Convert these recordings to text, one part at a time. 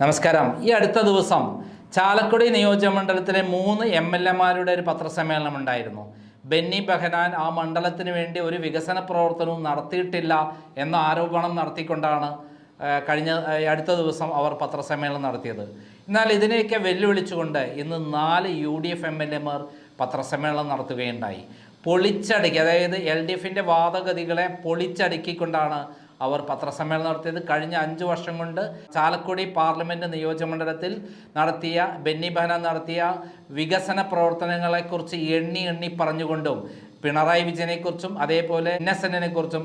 നമസ്കാരം. ഈ അടുത്ത ദിവസം ചാലക്കുടി നിയോജകമണ്ഡലത്തിലെ മൂന്ന് എം എൽ എമാരുടെ ഒരു പത്രസമ്മേളനം ഉണ്ടായിരുന്നു. ബെന്നി ബെഹനാൻ ആ മണ്ഡലത്തിന് വേണ്ടി ഒരു വികസന പ്രവർത്തനവും നടത്തിയിട്ടില്ല എന്ന ആരോപണം നടത്തിക്കൊണ്ടാണ് കഴിഞ്ഞ അടുത്ത ദിവസം അവർ പത്രസമ്മേളനം നടത്തിയത്. എന്നാൽ ഇതിനെയൊക്കെ വെല്ലുവിളിച്ചുകൊണ്ട് ഇന്ന് നാല് U D F M L എമാർ പത്രസമ്മേളനം നടത്തുകയുണ്ടായി. പൊളിച്ചടുക്കി അതായത് എൽ ഡി എഫിന്റെ വാദഗതികളെ പൊളിച്ചടുക്കിക്കൊണ്ടാണ് അവർ പത്രസമ്മേളനം നടത്തിയത്. കഴിഞ്ഞ അഞ്ച് വർഷം കൊണ്ട് ചാലക്കുടി പാർലമെന്റ് നിയോജകമണ്ഡലത്തിൽ നടത്തിയ ബെന്നി ബഹന നടത്തിയ വികസന പ്രവർത്തനങ്ങളെക്കുറിച്ച് എണ്ണി എണ്ണി പറഞ്ഞുകൊണ്ടും പിണറായി വിജയനെക്കുറിച്ചും അതേപോലെ ഇന്നസെന്റിനെ കുറിച്ചും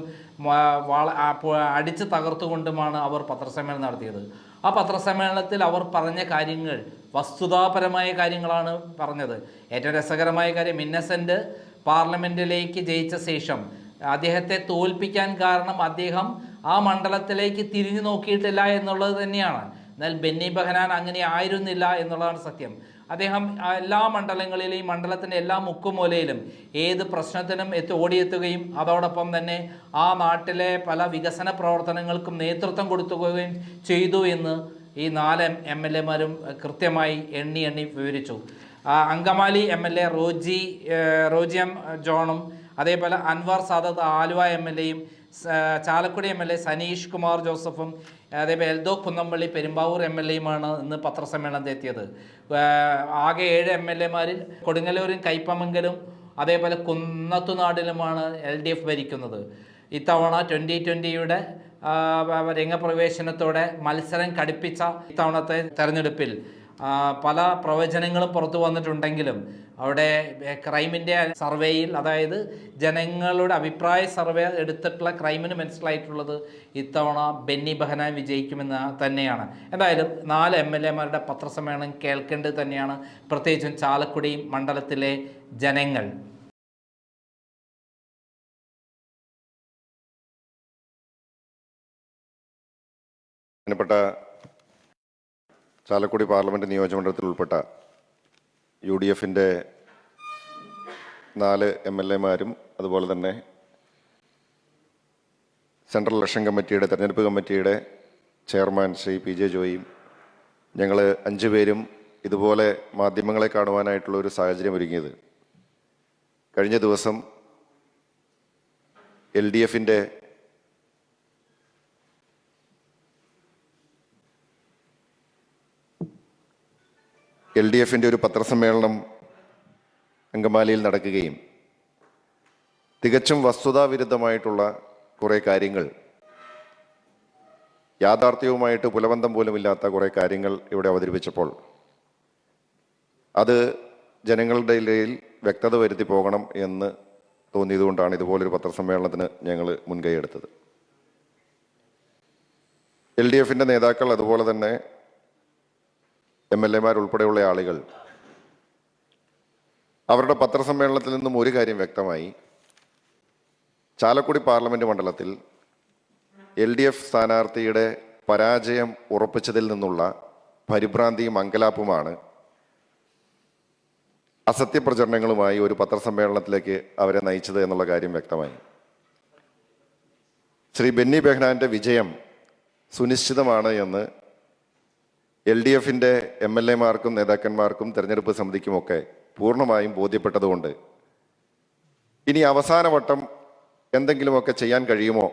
അടിച്ചു തകർത്തുകൊണ്ടുമാണ് അവർ പത്രസമ്മേളനം നടത്തിയത്. ആ പത്രസമ്മേളനത്തിൽ അവർ പറഞ്ഞ കാര്യങ്ങൾ വസ്തുതാപരമായ കാര്യങ്ങളാണ് പറഞ്ഞത്. ഏറ്റവും രസകരമായ കാര്യം ഇന്നസെന്റ് പാർലമെന്റിലേക്ക് ജയിച്ച ശേഷം അദ്ദേഹത്തെ തോൽപ്പിക്കാൻ കാരണം അദ്ദേഹം ആ മണ്ഡലത്തിലേക്ക് തിരിഞ്ഞു നോക്കിയിട്ടില്ല എന്നുള്ളത് തന്നെയാണ്. എന്നാൽ ബെന്നി ബഹനാൻ അങ്ങനെ ആയിരുന്നില്ല എന്നുള്ളതാണ് സത്യം. അദ്ദേഹം എല്ലാ മണ്ഡലങ്ങളിലെയും മണ്ഡലത്തിന്റെ എല്ലാ മുക്കുമൂലയിലും ഏത് പ്രശ്നത്തിനും എത്തി ഓടിയെത്തുകയും അതോടൊപ്പം തന്നെ ആ നാട്ടിലെ പല വികസന പ്രവർത്തനങ്ങൾക്കും നേതൃത്വം കൊടുത്തുകയും ചെയ്തു എന്ന് ഈ നാല് എം എൽ എമാരും കൃത്യമായി എണ്ണി എണ്ണി വിവരിച്ചു. Angamaly M L A Roji Roji M ജോണും അതേപോലെ അൻവർ സാദത്ത് ആലുവ എം എൽ എയും Chalakudy M L A Saneesh Kumar ജോസഫും അതേപോലെ എൽദോ കുന്നംപള്ളി പെരുമ്പാവൂർ എം എൽ എയുമാണ് ഇന്ന് പത്രസമ്മേളനത്തിൽ എത്തിയത്. ആകെ ഏഴ് എം എൽ എമാരിൽ കൊടുങ്ങല്ലൂരും കൈപ്പമംഗലും അതേപോലെ കുന്നത്തുനാടിലുമാണ് എൽ ഡി എഫ് ഭരിക്കുന്നത്. ഇത്തവണ ട്വന്റി ട്വന്റിയുടെ രംഗപ്രവേശനത്തോടെ മത്സരം കടുപ്പിച്ച ഇത്തവണത്തെ തെരഞ്ഞെടുപ്പിൽ. പല പ്രവചനങ്ങളും പുറത്തു വന്നിട്ടുണ്ടെങ്കിലും അവിടെ ക്രൈമിന്റെ സർവേയിൽ അതായത് ജനങ്ങളുടെ അഭിപ്രായ സർവേ എടുത്തിട്ടുള്ള ക്രൈമിന് മനസ്സിലായിട്ടുള്ളത് ഇത്തവണ ബെന്നി ബഹനാൻ വിജയിക്കുമെന്ന് തന്നെയാണ്. എന്തായാലും നാല് എം എൽ എമാരുടെ പത്രസമ്മേളനം കേൾക്കേണ്ടത് തന്നെയാണ്. പ്രത്യേകിച്ചും ചാലക്കുടി മണ്ഡലത്തിലെ ജനങ്ങൾ. ബഹുമാനപ്പെട്ട ചാലക്കുടി പാർലമെന്റ് നിയോജകമണ്ഡലത്തിൽ ഉൾപ്പെട്ട യു ഡി എഫിന്റെ നാല് എം എൽ എമാരും അതുപോലെ തന്നെ സെൻട്രൽ ഇലക്ഷൻ കമ്മിറ്റിയുടെ തെരഞ്ഞെടുപ്പ് കമ്മിറ്റിയുടെ ചെയർമാൻ ശ്രീ പി ജെ ജോയിയും ഞങ്ങൾ അഞ്ച് പേരും ഇതുപോലെ മാധ്യമങ്ങളെ കാണുവാനായിട്ടുള്ള ഒരു സാഹചര്യം ഒരുങ്ങിയത്. കഴിഞ്ഞ ദിവസം എൽ ഡി എഫിന്റെ എൽ ഡി എഫിന്റെ ഒരു പത്രസമ്മേളനം അങ്കമാലിയിൽ നടക്കുകയും തികച്ചും വസ്തുതാവിരുദ്ധമായിട്ടുള്ള കുറേ കാര്യങ്ങൾ യാഥാർത്ഥ്യവുമായിട്ട് പുലബന്ധം പോലുമില്ലാത്ത കുറേ കാര്യങ്ങൾ ഇവിടെ അവതരിപ്പിച്ചപ്പോൾ അത് ജനങ്ങളുടെ ഇടയിൽ വ്യക്തത വരുത്തി പോകണം എന്ന് തോന്നിയതുകൊണ്ടാണ് ഇതുപോലൊരു പത്രസമ്മേളനത്തിന് ഞങ്ങൾ മുൻകൈയെടുത്തത് എൽ ഡി എഫിന്റെ നേതാക്കൾ അതുപോലെ തന്നെ എം എൽ എമാർ ഉൾപ്പെടെയുള്ള ആളുകൾ അവരുടെ പത്രസമ്മേളനത്തിൽ നിന്നും ഒരു കാര്യം വ്യക്തമായി. ചാലക്കുടി പാർലമെന്റ് മണ്ഡലത്തിൽ എൽ ഡി എഫ് സ്ഥാനാർത്ഥിയുടെ പരാജയം ഉറപ്പിച്ചതിൽ നിന്നുള്ള പരിഭ്രാന്തിയും അങ്കലാപ്പുമാണ് അസത്യപ്രചരണങ്ങളുമായി ഒരു പത്രസമ്മേളനത്തിലേക്ക് അവരെ നയിച്ചത് എന്നുള്ള കാര്യം വ്യക്തമായി. ശ്രീ ബെന്നി ബെഹ്നാന്റെ വിജയം സുനിശ്ചിതമാണ് എന്ന് എൽ ഡി എഫിന്റെ എം എൽ എമാർക്കും നേതാക്കന്മാർക്കും തെരഞ്ഞെടുപ്പ് സമിതിക്കുമൊക്കെ പൂർണമായും ബോധ്യപ്പെട്ടതുകൊണ്ട് ഇനി അവസാനവട്ടം എന്തെങ്കിലുമൊക്കെ ചെയ്യാൻ കഴിയുമോ?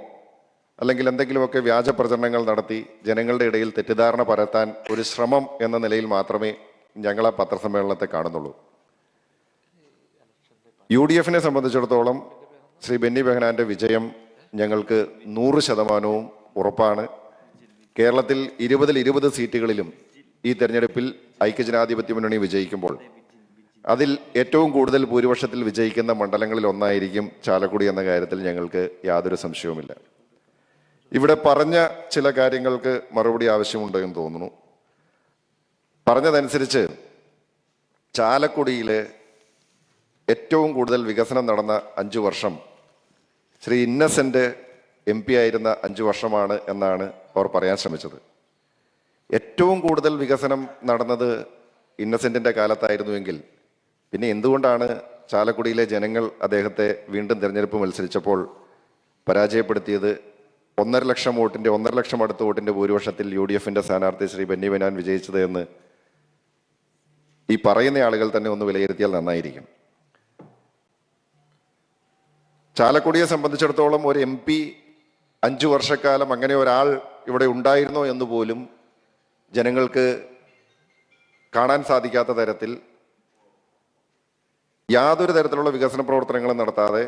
അല്ലെങ്കിൽ എന്തെങ്കിലുമൊക്കെ വ്യാജ പ്രചരണങ്ങൾ നടത്തി ജനങ്ങളുടെ ഇടയിൽ തെറ്റിദ്ധാരണ പരത്താൻ ഒരു ശ്രമം എന്ന നിലയിൽ മാത്രമേ ഞങ്ങൾ ആ പത്രസമ്മേളനത്തെ കാണുന്നുള്ളൂ. യു ഡി എഫിനെ സംബന്ധിച്ചിടത്തോളം ശ്രീ ബെന്നി ബെഹനാന്റെ വിജയം ഞങ്ങൾക്ക് നൂറ് ശതമാനവും ഉറപ്പാണ്. കേരളത്തിൽ ഇരുപതിൽ ഇരുപത് സീറ്റുകളിലും ഈ തെരഞ്ഞെടുപ്പിൽ ഐക്യജനാധിപത്യ മുന്നണി വിജയിക്കുമ്പോൾ അതിൽ ഏറ്റവും കൂടുതൽ ഭൂരിപക്ഷത്തിൽ വിജയിക്കുന്ന മണ്ഡലങ്ങളിൽ ഒന്നായിരിക്കും ചാലക്കുടി എന്ന കാര്യത്തിൽ ഞങ്ങൾക്ക് യാതൊരു സംശയവുമില്ല. ഇവിടെ പറഞ്ഞ ചില കാര്യങ്ങൾക്ക് മറുപടി ആവശ്യമുണ്ട് എന്ന് തോന്നുന്നു. പറഞ്ഞതനുസരിച്ച് ചാലക്കുടിയിലെ ഏറ്റവും കൂടുതൽ വികസനം നടന്ന അഞ്ചു വർഷം ശ്രീ ഇന്നസെന്റ് എം പി ആയിരുന്ന അഞ്ച് വർഷമാണ് എന്നാണ് അവർ പറയാൻ ശ്രമിച്ചത്. ഏറ്റവും കൂടുതൽ വികസനം നടന്നത് ഇന്നസെന്റിന്റെ കാലത്തായിരുന്നുവെങ്കിൽ പിന്നെ എന്തുകൊണ്ടാണ് ചാലക്കുടിയിലെ ജനങ്ങൾ അദ്ദേഹത്തെ വീണ്ടും തിരഞ്ഞെടുപ്പ് മത്സരിച്ചപ്പോൾ പരാജയപ്പെടുത്തിയത്? ഒന്നര ലക്ഷം വോട്ടിന്റെ ഒന്നര ലക്ഷം അടുത്ത വോട്ടിന്റെ ഭൂരിപക്ഷത്തിൽ യു ഡി എഫിന്റെ സ്ഥാനാർത്ഥി ശ്രീ ബെന്നി ബെനാൻ വിജയിച്ചത് എന്ന് ഈ പറയുന്ന ആളുകൾ തന്നെ ഒന്ന് വിലയിരുത്തിയാൽ നന്നായിരിക്കും. ചാലക്കുടിയെ സംബന്ധിച്ചിടത്തോളം ഒരു എം പി അഞ്ചു വർഷക്കാലം അങ്ങനെ ഒരാൾ ഇവിടെ ഉണ്ടായിരുന്നോ എന്ന് പോലും ജനങ്ങൾക്ക് കാണാൻ സാധിക്കാത്ത തരത്തിൽ യാതൊരു തരത്തിലുള്ള വികസന പ്രവർത്തനങ്ങളും നടത്താതെ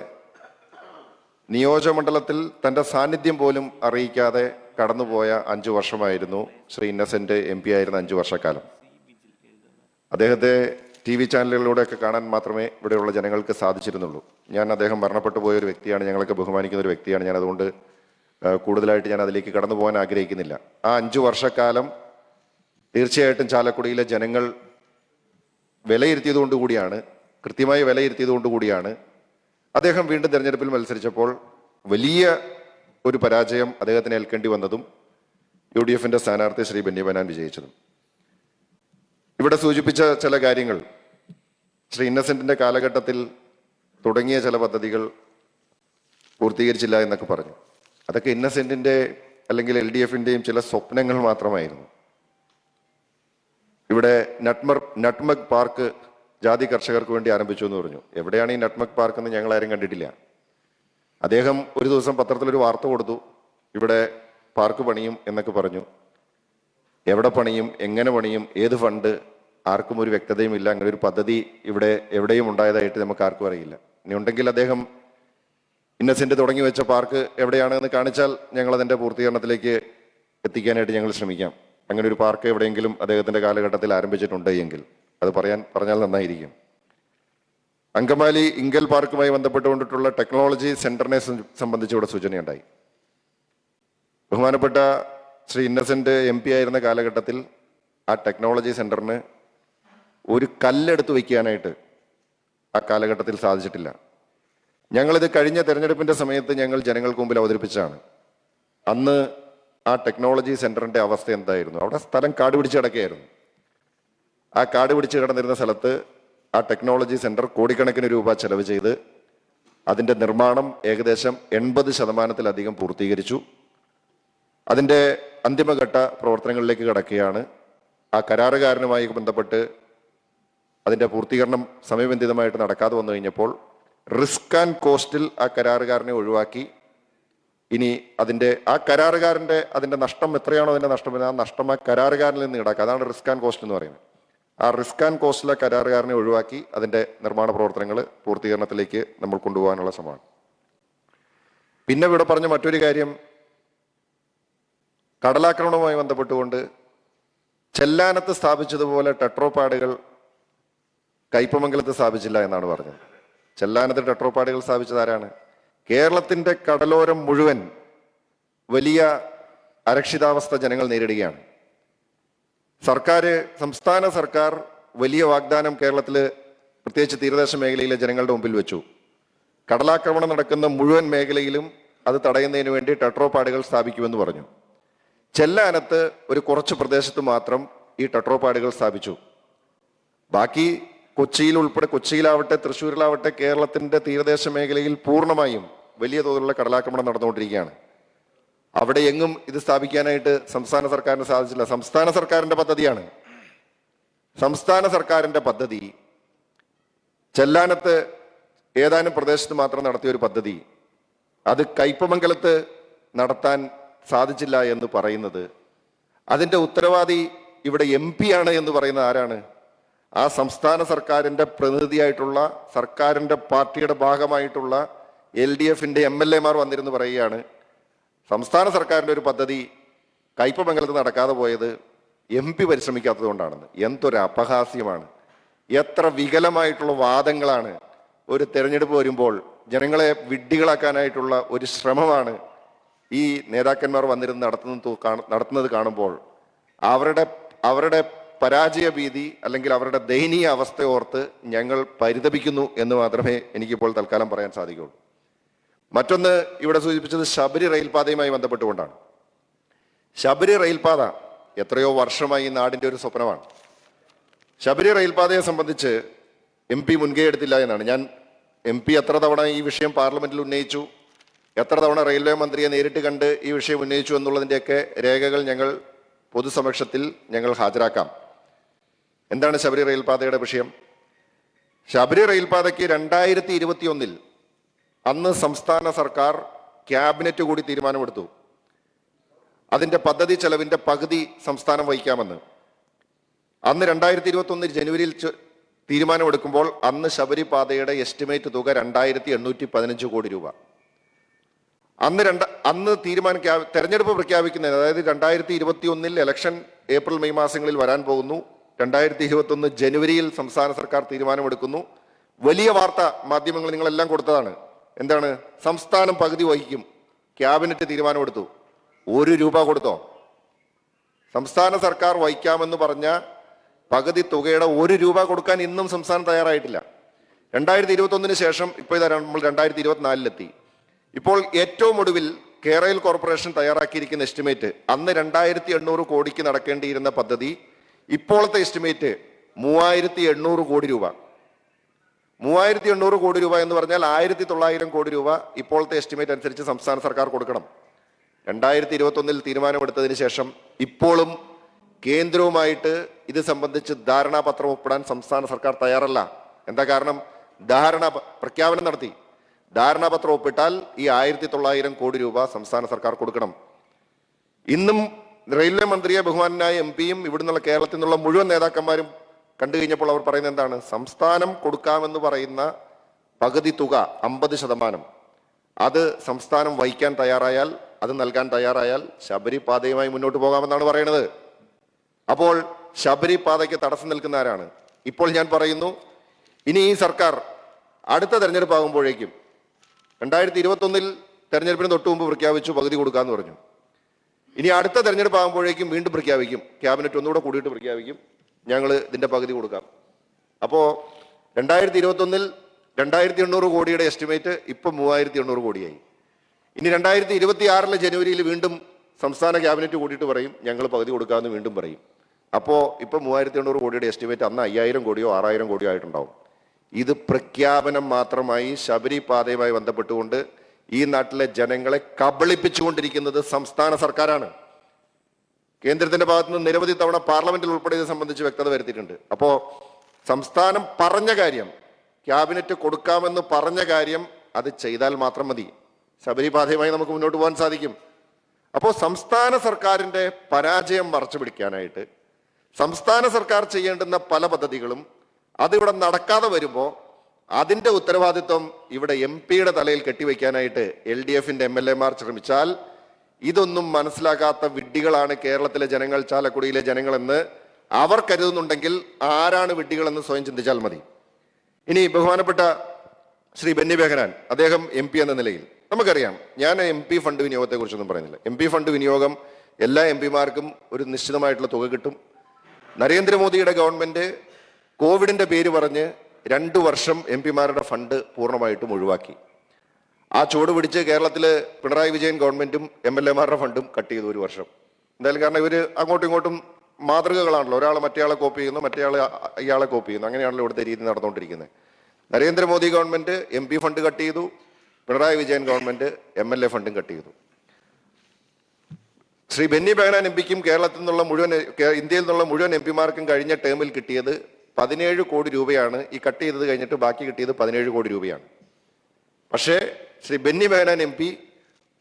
നിയോജകമണ്ഡലത്തിൽ തന്റെ സാന്നിധ്യം പോലും അറിയിക്കാതെ കടന്നുപോയ അഞ്ചു വർഷമായിരുന്നു ശ്രീ ഇന്നസെന്റ് എം പി ആയിരുന്ന അഞ്ചു വർഷക്കാലം. അദ്ദേഹത്തെ ടി വി ചാനലുകളിലൂടെയൊക്കെ കാണാൻ മാത്രമേ ഇവിടെയുള്ള ജനങ്ങൾക്ക് സാധിച്ചിരുന്നുള്ളൂ. ഞാൻ അദ്ദേഹം മരണപ്പെട്ടു പോയ ഒരു വ്യക്തിയാണ് ഞങ്ങളൊക്കെ ബഹുമാനിക്കുന്ന ഒരു വ്യക്തിയാണ്. ഞാൻ അതുകൊണ്ട് കൂടുതലായിട്ട് ഞാൻ അതിലേക്ക് കടന്നു പോകാൻ ആഗ്രഹിക്കുന്നില്ല. ആ അഞ്ചു വർഷക്കാലം തീർച്ചയായിട്ടും ചാലക്കുടിയിലെ ജനങ്ങൾ വിലയിരുത്തിയതുകൊണ്ട് കൂടിയാണ് കൃത്യമായി വിലയിരുത്തിയതുകൊണ്ട് കൂടിയാണ് അദ്ദേഹം വീണ്ടും തിരഞ്ഞെടുപ്പിൽ മത്സരിച്ചപ്പോൾ വലിയ ഒരു പരാജയം അദ്ദേഹത്തിന് ഏൽക്കേണ്ടി വന്നതും യു ഡി എഫിന്റെ സ്ഥാനാർത്ഥി ശ്രീ ബെന്നി ബനാൻ വിജയിച്ചതും. ഇവിടെ സൂചിപ്പിച്ച ചില കാര്യങ്ങൾ ശ്രീ ഇന്നസെന്റിന്റെ കാലഘട്ടത്തിൽ തുടങ്ങിയ ചില പദ്ധതികൾ പൂർത്തീകരിച്ചില്ല എന്നൊക്കെ പറഞ്ഞു. അതൊക്കെ ഇന്നസെന്റിന്റെ അല്ലെങ്കിൽ എൽ ഡി എഫിന്റെയും ചില സ്വപ്നങ്ങൾ മാത്രമായിരുന്നു. ഇവിടെ നട്മർ നട്മഗ് പാർക്ക് ജാതി കർഷകർക്ക് വേണ്ടി ആരംഭിച്ചു എന്ന് പറഞ്ഞു. എവിടെയാണ് ഈ നട്മഗ് പാർക്ക് എന്ന് ഞങ്ങൾ ആരും കണ്ടിട്ടില്ല. അദ്ദേഹം ഒരു ദിവസം പത്രത്തിൽ ഒരു വാർത്ത കൊടുത്തു. ഇവിടെ പാർക്ക് പണിയും എന്നൊക്കെ പറഞ്ഞു. എവിടെ പണിയും എങ്ങനെ പണിയും ഏത് ഫണ്ട് ആർക്കും ഒരു വ്യക്തതയും ഇല്ല അങ്ങനെ ഒരു പദ്ധതി ഇവിടെ എവിടെയും ഉണ്ടായതായിട്ട് നമുക്ക് ആർക്കും അറിയില്ല. ഇനി ഉണ്ടെങ്കിൽ അദ്ദേഹം ഇന്നസെന്റ് തുടങ്ങി വെച്ച പാർക്ക് എവിടെയാണെന്ന് കാണിച്ചാൽ ഞങ്ങൾ അതിന്റെ പൂർത്തീകരണത്തിലേക്ക് എത്തിക്കാനായിട്ട് ഞങ്ങൾ ശ്രമിക്കാം. അങ്ങനെ ഒരു പാർക്ക് എവിടെയെങ്കിലും അദ്ദേഹത്തിന്റെ കാലഘട്ടത്തിൽ ആരംഭിച്ചിട്ടുണ്ട് എങ്കിൽ അത് പറയാൻ പറഞ്ഞാൽ നന്നായിരിക്കും. അങ്കമാലി ഇങ്കൽ പാർക്കുമായി ബന്ധപ്പെട്ടുകൊണ്ടിട്ടുള്ള ടെക്നോളജി സെന്ററിനെ സംബന്ധിച്ച് ഇവിടെ സൂചനയുണ്ടായി. ബഹുമാനപ്പെട്ട ശ്രീ ഇന്നസെന്റ് എം പി ആയിരുന്ന കാലഘട്ടത്തിൽ ആ ടെക്നോളജി സെന്ററിന് ഒരു കല്ലെടുത്ത് വയ്ക്കാനായിട്ട് ആ കാലഘട്ടത്തിൽ സാധിച്ചിട്ടില്ല. ഞങ്ങളിത് കഴിഞ്ഞ തെരഞ്ഞെടുപ്പിന്റെ സമയത്ത് ഞങ്ങൾ ജനങ്ങൾക്ക് മുമ്പിൽ അവതരിപ്പിച്ചാണ് അന്ന് ആ ടെക്നോളജി സെന്ററിന്റെ അവസ്ഥ എന്തായിരുന്നു? അവിടെ സ്ഥലം കാട് പിടിച്ച് കിടക്കുകയായിരുന്നു. ആ കാട് പിടിച്ച് കിടന്നിരുന്ന സ്ഥലത്ത് ആ ടെക്നോളജി സെന്റർ കോടിക്കണക്കിന് രൂപ ചെലവ് ചെയ്ത് അതിന്റെ നിർമ്മാണം ഏകദേശം എൺപത് ശതമാനത്തിലധികം പൂർത്തീകരിച്ചു. അതിന്റെ അന്തിമഘട്ട പ്രവർത്തനങ്ങളിലേക്ക് കടക്കുകയാണ്. ആ കരാറുകാരനുമായി ബന്ധപ്പെട്ട് അതിന്റെ പൂർത്തീകരണം സമയബന്ധിതമായിട്ട് നടക്കാതെ വന്നു കഴിഞ്ഞപ്പോൾ റിസ്ക് ആൻഡ് കോസ്റ്റിൽ ആ കരാറുകാരനെ ഒഴിവാക്കി. ഇനി അതിന്റെ ആ കരാറുകാരന്റെ അതിന്റെ നഷ്ടം എത്രയാണോ അതിന്റെ നഷ്ടം ആ നഷ്ടം ആ കരാറുകാരനിൽ നിന്ന് ഈടാക്കുക. അതാണ് റിസ്ക് ആൻഡ് കോസ്റ്റ് എന്ന് പറയുന്നത്. ആ റിസ്ക് ആൻഡ് കോസ്റ്റിലെ കരാറുകാരനെ ഒഴിവാക്കി അതിന്റെ നിർമ്മാണ പ്രവർത്തനങ്ങൾ പൂർത്തീകരണത്തിലേക്ക് നമ്മൾ കൊണ്ടുപോകാനുള്ള ശ്രമമാണ്. പിന്നെ ഇവിടെ പറഞ്ഞ മറ്റൊരു കാര്യം കടലാക്രമണവുമായി ബന്ധപ്പെട്ടുകൊണ്ട് ചെല്ലാനത്ത് സ്ഥാപിച്ചതുപോലെ ടെട്രോപാഡുകൾ കയ്പമംഗലത്ത് സ്ഥാപിച്ചില്ല എന്നാണ് പറഞ്ഞത്. ചെല്ലാനത്ത് ടെട്രോപാഡുകൾ സ്ഥാപിച്ചത് ആരാണ്? കേരളത്തിന്റെ കടലോരം മുഴുവൻ വലിയ അരക്ഷിതാവസ്ഥ ജനങ്ങൾ നേരിടുകയാണ്. സർക്കാർ സംസ്ഥാന സർക്കാർ വലിയ വാഗ്ദാനം കേരളത്തിൽ പ്രത്യേകിച്ച് തീരദേശ മേഖലയിലെ ജനങ്ങളുടെ മുമ്പിൽ വെച്ചു. കടലാക്രമണം നടക്കുന്ന മുഴുവൻ മേഖലയിലും അത് തടയുന്നതിന് വേണ്ടി ടെട്രോപാഡുകൾ സ്ഥാപിക്കുമെന്ന് പറഞ്ഞു. ചെല്ലാനത്ത് ഒരു കുറച്ച് പ്രദേശത്ത് മാത്രം ഈ ടെട്രോപാഡുകൾ സ്ഥാപിച്ചു. ബാക്കി കൊച്ചിയിൽ ഉൾപ്പെടെ കൊച്ചിയിലാവട്ടെ തൃശ്ശൂരിലാവട്ടെ കേരളത്തിന്റെ തീരദേശ മേഖലയിൽ പൂർണമായും വലിയ തോതിലുള്ള കടലാക്രമണം നടന്നുകൊണ്ടിരിക്കുകയാണ്. അവിടെ എങ്ങും ഇത് സ്ഥാപിക്കാനായിട്ട് സംസ്ഥാന സർക്കാരിന് സാധിച്ചില്ല. സംസ്ഥാന സർക്കാരിന്റെ പദ്ധതിയാണ്. സംസ്ഥാന സർക്കാരിന്റെ പദ്ധതി ചെല്ലാനത്ത് ഏതാനും പ്രദേശത്ത് മാത്രം നടത്തിയ ഒരു പദ്ധതി. അത് കയ്പമംഗലത്ത് നടത്താൻ സാധിച്ചില്ല എന്ന് പറയുന്നത്. അതിന്റെ ഉത്തരവാദി ഇവിടെ എം പി ആണ് എന്ന് പറയുന്നത് ആരാണ്? ആ സംസ്ഥാന സർക്കാരിന്റെ പ്രതിനിധിയായിട്ടുള്ള സർക്കാരിന്റെ പാർട്ടിയുടെ ഭാഗമായിട്ടുള്ള എൽ ഡി എഫിന്റെ എം എൽ എമാർ വന്നിരുന്ന് പറയുകയാണ് സംസ്ഥാന സർക്കാരിന്റെ ഒരു പദ്ധതി കയ്പമംഗലത്ത് നടക്കാതെ പോയത് എം പി പരിശ്രമിക്കാത്തത് കൊണ്ടാണെന്ന് എന്തൊരു അപഹാസ്യമാണ്. എത്ര വികലമായിട്ടുള്ള വാദങ്ങളാണ് ഒരു തെരഞ്ഞെടുപ്പ് വരുമ്പോൾ ജനങ്ങളെ വിഡ്ഢികളാക്കാനായിട്ടുള്ള ഒരു ശ്രമമാണ് ഈ നേതാക്കന്മാർ വന്നിരുന്ന് നടത്തുന്നത് നടത്തുന്നത് കാണുമ്പോൾ. അവരുടെ അവരുടെ പരാജയ ഭീതി അല്ലെങ്കിൽ അവരുടെ ദയനീയ അവസ്ഥ ഓർത്ത് ഞങ്ങൾ പരിതപിക്കുന്നു എന്ന് മാത്രമേ എനിക്കിപ്പോൾ തൽക്കാലം പറയാൻ സാധിക്കുള്ളൂ മറ്റൊന്ന് ഇവിടെ സൂചിപ്പിച്ചത് ശബരി റെയിൽപാതയുമായി ബന്ധപ്പെട്ടുകൊണ്ടാണ്. ശബരി റെയിൽപാത എത്രയോ വർഷമായി ഈ നാടിന്റെ ഒരു സ്വപ്നമാണ്. ശബരി റെയിൽപാതയെ സംബന്ധിച്ച് എം പി മുൻകൈ എടുത്തില്ല എന്നാണ്. ഞാൻ എം പി എത്ര തവണ ഈ വിഷയം പാർലമെന്റിൽ ഉന്നയിച്ചു എത്ര തവണ റെയിൽവേ മന്ത്രിയെ നേരിട്ട് കണ്ട് ഈ വിഷയം ഉന്നയിച്ചു എന്നുള്ളതിന്റെയൊക്കെ രേഖകൾ ഞങ്ങൾ പൊതുസമക്ഷത്തിൽ ഞങ്ങൾ ഹാജരാക്കാം. എന്താണ് ശബരി റെയിൽപാതയുടെ വിഷയം? ശബരി റെയിൽപാതയ്ക്ക് രണ്ടായിരത്തി ഇരുപത്തി ഒന്നിൽ അന്ന് സംസ്ഥാന സർക്കാർ ക്യാബിനറ്റ് കൂടി തീരുമാനമെടുത്തു. അതിന്റെ പദ്ധതി ചെലവിന്റെ പകുതി സംസ്ഥാനം വഹിക്കാമെന്ന്. അന്ന് രണ്ടായിരത്തി ഇരുപത്തി ഒന്നിൽ ജനുവരിയിൽ തീരുമാനമെടുക്കുമ്പോൾ അന്ന് ശബരി പാതയുടെ എസ്റ്റിമേറ്റ് തുക രണ്ടായിരത്തി എണ്ണൂറ്റി പതിനഞ്ച് കോടി രൂപ. അന്ന് രണ്ട് അന്ന് തീരുമാനം തെരഞ്ഞെടുപ്പ് പ്രഖ്യാപിക്കുന്നതിന് അതായത് രണ്ടായിരത്തി ഇരുപത്തി ഒന്നിൽ ഇലക്ഷൻ ഏപ്രിൽ മെയ് മാസങ്ങളിൽ വരാൻ പോകുന്നു. രണ്ടായിരത്തി ഇരുപത്തി ഒന്ന് ജനുവരിയിൽ സംസ്ഥാന സർക്കാർ തീരുമാനമെടുക്കുന്നു. വലിയ വാർത്ത മാധ്യമങ്ങൾ നിങ്ങളെല്ലാം കൊടുത്തതാണ്. എന്താണ്? സംസ്ഥാനം പകുതി വഹിക്കും. ക്യാബിനറ്റ് തീരുമാനമെടുത്തു. ഒരു രൂപ കൊടുത്തോ? സംസ്ഥാന സർക്കാർ വഹിക്കാമെന്ന് പറഞ്ഞ പകുതി തുകയുടെ ഒരു രൂപ കൊടുക്കാൻ ഇന്നും സംസ്ഥാനം തയ്യാറായിട്ടില്ല. രണ്ടായിരത്തി ഇരുപത്തി ഒന്നിന് ശേഷം ഇപ്പോൾ ഇതാ നമ്മൾ രണ്ടായിരത്തി ഇരുപത്തിനാലിലെത്തി ഇപ്പോൾ ഏറ്റവും ഒടുവിൽ കേരള കോർപ്പറേഷൻ തയ്യാറാക്കിയിരിക്കുന്ന എസ്റ്റിമേറ്റ് അന്ന് രണ്ടായിരത്തി എണ്ണൂറ് കോടിക്ക് നടക്കേണ്ടിയിരുന്ന പദ്ധതി ഇപ്പോഴത്തെ എസ്റ്റിമേറ്റ് മൂവായിരത്തി എണ്ണൂറ് കോടി രൂപ. മൂവായിരത്തി എണ്ണൂറ് കോടി രൂപ എന്ന് പറഞ്ഞാൽ ആയിരത്തി തൊള്ളായിരം കോടി രൂപ ഇപ്പോഴത്തെ എസ്റ്റിമേറ്റ് അനുസരിച്ച് സംസ്ഥാന സർക്കാർ കൊടുക്കണം. രണ്ടായിരത്തി ഇരുപത്തൊന്നിൽ തീരുമാനമെടുത്തതിന് ശേഷം ഇപ്പോഴും കേന്ദ്രവുമായിട്ട് ഇത് സംബന്ധിച്ച് ധാരണാപത്രം ഒപ്പിടാൻ സംസ്ഥാന സർക്കാർ തയ്യാറല്ല. എന്താ കാരണം? ധാരണ പ്രഖ്യാപനം നടത്തി. ധാരണാപത്രം ഒപ്പിട്ടാൽ ഈ ആയിരത്തി തൊള്ളായിരം കോടി രൂപ സംസ്ഥാന സർക്കാർ കൊടുക്കണം. ഇന്നും റെയിൽവേ മന്ത്രിയെ ബഹുമാനായ എം പിയും ഇവിടുന്നുള്ള കേരളത്തിൽ നിന്നുള്ള മുഴുവൻ നേതാക്കന്മാരും കണ്ടു കഴിഞ്ഞപ്പോൾ അവർ പറയുന്നത് എന്താണ്? സംസ്ഥാനം കൊടുക്കാമെന്ന് പറയുന്ന പകുതി തുക അമ്പത് ശതമാനം. അത് സംസ്ഥാനം വഹിക്കാൻ തയ്യാറായാൽ അത് നൽകാൻ തയ്യാറായാൽ ശബരി പാതയുമായി മുന്നോട്ട് പോകാമെന്നാണ് പറയുന്നത്. അപ്പോൾ ശബരി പാതയ്ക്ക് തടസ്സം നിൽക്കുന്ന ആരാണ്? ഇപ്പോൾ ഞാൻ പറയുന്നു ഇനി ഈ സർക്കാർ അടുത്ത തെരഞ്ഞെടുപ്പ് ആകുമ്പോഴേക്കും രണ്ടായിരത്തി ഇരുപത്തി ഒന്നിൽ തെരഞ്ഞെടുപ്പിന് തൊട്ട് മുമ്പ് പ്രഖ്യാപിച്ചു പകുതി കൊടുക്കാന്ന് പറഞ്ഞു. ഇനി അടുത്ത തെരഞ്ഞെടുപ്പ് ആകുമ്പോഴേക്കും വീണ്ടും പ്രഖ്യാപിക്കും. ക്യാബിനറ്റ് ഒന്നുകൂടെ കൂടിയിട്ട് പ്രഖ്യാപിക്കും. ഞങ്ങൾ ഇതിന്റെ പകുതി കൊടുക്കാം. അപ്പോൾ രണ്ടായിരത്തി ഇരുപത്തൊന്നിൽ രണ്ടായിരത്തി എണ്ണൂറ് കോടിയുടെ എസ്റ്റിമേറ്റ് ഇപ്പം മൂവായിരത്തി എണ്ണൂറ് കോടിയായി. ഇനി രണ്ടായിരത്തി ഇരുപത്തി ആറിലെ ജനുവരിയിൽ വീണ്ടും സംസ്ഥാന ക്യാബിനറ്റ് കൂടിയിട്ട് പറയും ഞങ്ങൾ പകുതി കൊടുക്കാമെന്ന് വീണ്ടും പറയും. അപ്പോൾ ഇപ്പം മൂവായിരത്തി എണ്ണൂറ് കോടിയുടെ എസ്റ്റിമേറ്റ് അന്ന് അയ്യായിരം കോടിയോ ആറായിരം കോടിയോ ആയിട്ടുണ്ടാവും. ഇത് പ്രഖ്യാപനം മാത്രമായി ശബരി പാതയുമായി ബന്ധപ്പെട്ടുകൊണ്ട് ഈ നാട്ടിലെ ജനങ്ങളെ കബളിപ്പിച്ചുകൊണ്ടിരിക്കുന്നത് സംസ്ഥാന സർക്കാരാണ്. കേന്ദ്രത്തിന്റെ ഭാഗത്ത് നിന്ന് നിരവധി തവണ പാർലമെന്റിൽ ഉൾപ്പെടെ ഇത് സംബന്ധിച്ച് വ്യക്തത വരുത്തിയിട്ടുണ്ട്. അപ്പോ സംസ്ഥാനം പറഞ്ഞ കാര്യം ക്യാബിനറ്റ് കൊടുക്കാമെന്ന് പറഞ്ഞ കാര്യം അത് ചെയ്താൽ മാത്രം മതി. ശബരിപാതയുമായി നമുക്ക് മുന്നോട്ട് പോകാൻ സാധിക്കും. അപ്പോൾ സംസ്ഥാന സർക്കാരിന്റെ പരാജയം മറച്ചു പിടിക്കാനായിട്ട് സംസ്ഥാന സർക്കാർ ചെയ്യേണ്ടുന്ന പല പദ്ധതികളും അതിവിടെ നടക്കാതെ വരുമ്പോൾ അതിന്റെ ഉത്തരവാദിത്വം ഇവിടെ എം പിയുടെ തലയിൽ കെട്ടിവെക്കാനായിട്ട് എൽ ഡി എഫിന്റെ എം എൽ എമാർ ശ്രമിച്ചാൽ ഇതൊന്നും മനസ്സിലാക്കാത്ത വിഡ്ഢികളാണ് കേരളത്തിലെ ജനങ്ങൾ ചാലക്കുടിയിലെ ജനങ്ങളെന്ന് അവർ കരുതുന്നുണ്ടെങ്കിൽ ആരാണ് വിഡ്ഢികളെന്ന് സ്വയം ചിന്തിച്ചാൽ മതി. ഇനി ബഹുമാനപ്പെട്ട ശ്രീ ബെന്നി ബെഹനാൻ അദ്ദേഹം എം പി എന്ന നിലയിൽ. നമുക്കറിയാം ഞാൻ എം പി ഫണ്ട് വിനിയോഗത്തെ കുറിച്ചൊന്നും പറയുന്നില്ല. എം പി ഫണ്ട് വിനിയോഗം എല്ലാ എം പിമാർക്കും ഒരു നിശ്ചിതമായിട്ടുള്ള തുക കിട്ടും. നരേന്ദ്രമോദിയുടെ ഗവൺമെന്റ് കോവിഡിന്റെ പേര് പറഞ്ഞ് രണ്ടു വർഷം എം പിമാരുടെ ഫണ്ട് പൂർണമായിട്ടും ഒഴിവാക്കി. ആ ചുവട് പിടിച്ച് കേരളത്തിൽ പിണറായി വിജയൻ ഗവൺമെന്റും എം എൽ എമാരുടെ ഫണ്ടും കട്ട് ചെയ്തു ഒരു വർഷം. എന്തായാലും കാരണം ഇവർ അങ്ങോട്ടും ഇങ്ങോട്ടും മാതൃകകളാണല്ലോ. ഒരാൾ മറ്റേയാളെ കോപ്പി ചെയ്യുന്നു മറ്റേയാൾ ഇയാളെ കോപ്പി ചെയ്യുന്നു. അങ്ങനെയാണല്ലോ ഇവിടുത്തെ രീതി നടന്നുകൊണ്ടിരിക്കുന്നത്. Narendra Modi government M P fund cut ചെയ്തു Pinarayi Vijayan government M L A ഫണ്ടും കട്ട് ചെയ്തു. ശ്രീ ബെന്നി ബഹനാൻ എം പിക്കും കേരളത്തിൽ നിന്നുള്ള മുഴുവൻ ഇന്ത്യയിൽ നിന്നുള്ള മുഴുവൻ എം പിമാർക്കും കഴിഞ്ഞ ടേമിൽ കിട്ടിയത് പതിനേഴ് കോടി രൂപയാണ് ഈ കട്ട് ചെയ്തത് കഴിഞ്ഞിട്ട് ബാക്കി കിട്ടിയത് പതിനേഴ് കോടി രൂപയാണ്. പക്ഷേ ശ്രീ ബെന്നി മേനോൻ എം പി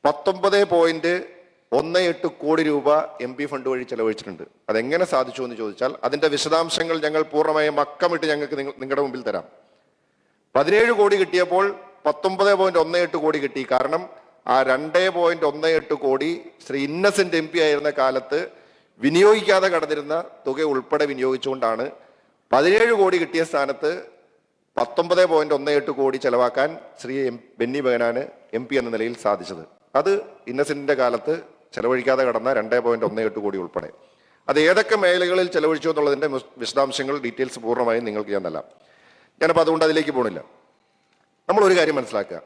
പത്തൊമ്പത് പോയിന്റ് ഒന്ന് എട്ട് കോടി രൂപ എം പി ഫണ്ട് വഴി ചെലവഴിച്ചിട്ടുണ്ട്. അതെങ്ങനെ സാധിച്ചു എന്ന് ചോദിച്ചാൽ അതിന്റെ വിശദാംശങ്ങൾ ഞങ്ങൾ പൂർണമായും അക്കമിട്ട് ഞങ്ങൾക്ക് നിങ്ങ- നിങ്ങളുടെ മുമ്പിൽ തരാം. പതിനേഴ് കോടി കിട്ടിയപ്പോൾ പത്തൊമ്പത് പോയിന്റ് ഒന്ന് എട്ട് കോടി കിട്ടി. കാരണം ആ രണ്ടേ പോയിന്റ് ഒന്ന് എട്ട് കോടി ശ്രീ ഇന്നസെന്റ് എം പി ആയിരുന്ന കാലത്ത് വിനിയോഗിക്കാതെ കടന്നിരുന്ന തുക ഉൾപ്പെടെ വിനിയോഗിച്ചുകൊണ്ടാണ് പതിനേഴ് കോടി കിട്ടിയ സ്ഥാനത്ത് പത്തൊമ്പത് പോയിന്റ് ഒന്ന് എട്ട് കോടി ചെലവാക്കാൻ ശ്രീ എം ബെന്നി ബെഹനാന് എം പി എന്ന നിലയിൽ സാധിച്ചത്. അത് ഇന്നസെന്റിന്റെ കാലത്ത് ചെലവഴിക്കാതെ കടന്ന രണ്ടേ പോയിന്റ് ഒന്ന് എട്ട് കോടി ഉൾപ്പെടെ. അത് ഏതൊക്കെ മേഖലകളിൽ ചെലവഴിച്ചു എന്നുള്ളതിന്റെ വിശദാംശങ്ങൾ ഡീറ്റെയിൽസ് പൂർണമായും നിങ്ങൾക്ക് ഞാൻ നൽകാം ഞാനപ്പോൾ അതുകൊണ്ട് അതിലേക്ക് പോണില്ല. നമ്മൾ ഒരു കാര്യം മനസ്സിലാക്കുക.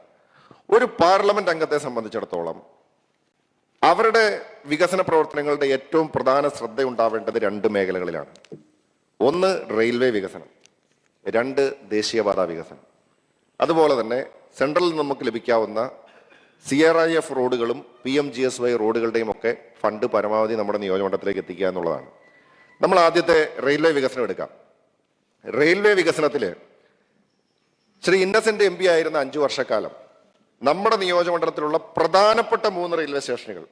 ഒരു പാർലമെന്റ് അംഗത്തെ സംബന്ധിച്ചിടത്തോളം അവരുടെ വികസന പ്രവർത്തനങ്ങളുടെ ഏറ്റവും പ്രധാന ശ്രദ്ധ ഉണ്ടാവേണ്ടത് രണ്ട് മേഖലകളിലാണ്. ഒന്ന് റെയിൽവേ വികസനം രണ്ട് ദേശീയപാത വികസനം. അതുപോലെ തന്നെ സെൻട്രലിൽ നമുക്ക് ലഭിക്കാവുന്ന സി ആർ ഐ എഫ് റോഡുകളും P M G S Y റോഡുകളുടെയും ഒക്കെ ഫണ്ട് പരമാവധി നമ്മുടെ നിയോജകമണ്ഡലത്തിലേക്ക് എത്തിക്കുക എന്നുള്ളതാണ്. നമ്മൾ ആദ്യത്തെ റെയിൽവേ വികസനം എടുക്കാം. റെയിൽവേ വികസനത്തിൽ ശ്രീ ഇന്നസെന്റ് എം പി ആയിരുന്ന അഞ്ചു വർഷക്കാലം നമ്മുടെ നിയോജകമണ്ഡലത്തിലുള്ള പ്രധാനപ്പെട്ട മൂന്ന് റെയിൽവേ സ്റ്റേഷനുകൾ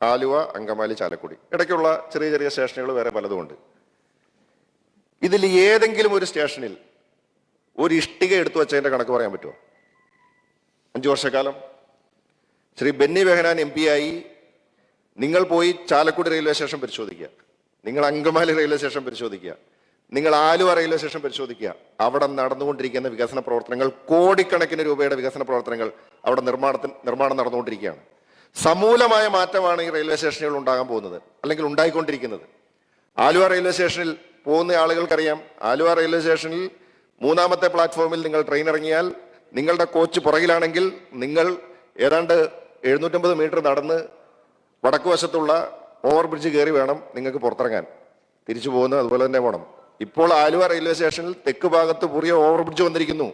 ആലുവ അങ്കമാലി ചാലക്കുടി. ഇടയ്ക്കുള്ള ചെറിയ ചെറിയ സ്റ്റേഷനുകൾ വേറെ പലതുമുണ്ട്. ഇതിൽ ഏതെങ്കിലും ഒരു സ്റ്റേഷനിൽ ഒരു ഇഷ്ടിക എടുത്തു വെച്ചതിന്റെ കണക്ക് പറയാൻ പറ്റുമോ? അഞ്ചു വർഷക്കാലം. ശ്രീ ബെന്നി ബെഹനാൻ എം പി ആയി. നിങ്ങൾ പോയി ചാലക്കുടി റെയിൽവേ സ്റ്റേഷൻ പരിശോധിക്കുക. നിങ്ങൾ അങ്കമാലി റെയിൽവേ സ്റ്റേഷൻ പരിശോധിക്കുക. നിങ്ങൾ ആലുവ റെയിൽവേ സ്റ്റേഷൻ പരിശോധിക്കുക. അവിടെ നടന്നുകൊണ്ടിരിക്കുന്ന വികസന പ്രവർത്തനങ്ങൾ കോടിക്കണക്കിന് രൂപയുടെ വികസന പ്രവർത്തനങ്ങൾ അവിടെ നിർമ്മാണത്തിന് നിർമ്മാണം നടന്നുകൊണ്ടിരിക്കുകയാണ്. സമൂലമായ മാറ്റമാണ് ഈ റെയിൽവേ സ്റ്റേഷനുകൾ ഉണ്ടാകാൻ പോകുന്നത് അല്ലെങ്കിൽ ഉണ്ടായിക്കൊണ്ടിരിക്കുന്നത്. ആലുവ റെയിൽവേ സ്റ്റേഷനിൽ പോകുന്ന ആളുകൾക്കറിയാം. ആലുവ റെയിൽവേ സ്റ്റേഷനിൽ മൂന്നാമത്തെ പ്ലാറ്റ്ഫോമിൽ നിങ്ങൾ ട്രെയിൻ ഇറങ്ങിയാൽ നിങ്ങളുടെ കോച്ച് പുറകിലാണെങ്കിൽ നിങ്ങൾ ഏതാണ്ട് എഴുന്നൂറ്റമ്പത് മീറ്റർ നടന്ന് വടക്കു വശത്തുള്ള ഓവർ ബ്രിഡ്ജ് കയറി വേണം നിങ്ങൾക്ക് പുറത്തിറങ്ങാൻ. തിരിച്ചു പോകുന്നത് അതുപോലെ തന്നെ പോകണം ഇപ്പോൾ ആലുവ റെയിൽവേ സ്റ്റേഷനിൽ തെക്ക് ഭാഗത്ത് പുതിയ ഓവർ ബ്രിഡ്ജ് വന്നിരിക്കുന്നു.